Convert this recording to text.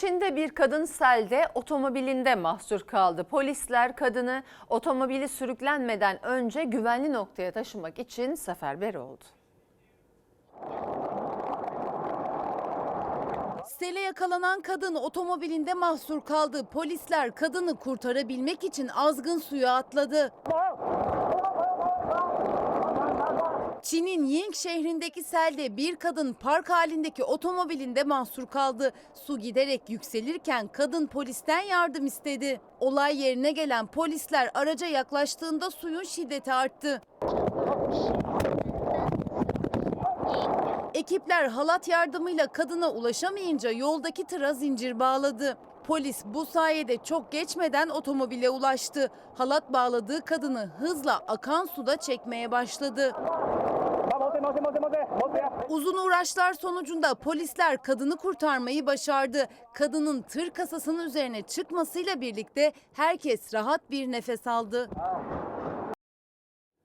Çin'de bir kadın selde otomobilinde mahsur kaldı. Polisler kadını otomobili sürüklenmeden önce güvenli noktaya taşımak için seferber oldu. Sele yakalanan kadın otomobilinde mahsur kaldı. Polisler kadını kurtarabilmek için azgın suya atladı. Çin'in Ying şehrindeki selde bir kadın park halindeki otomobilinde mahsur kaldı. Su giderek yükselirken kadın polisten yardım istedi. Olay yerine gelen polisler araca yaklaştığında suyun şiddeti arttı. Ekipler halat yardımıyla kadına ulaşamayınca yoldaki tıra zincir bağladı. Polis bu sayede çok geçmeden otomobile ulaştı. Halat bağladığı kadını hızla akan suda çekmeye başladı. Uzun uğraşlar sonucunda polisler kadını kurtarmayı başardı. Kadının tır kasasının üzerine çıkmasıyla birlikte herkes rahat bir nefes aldı.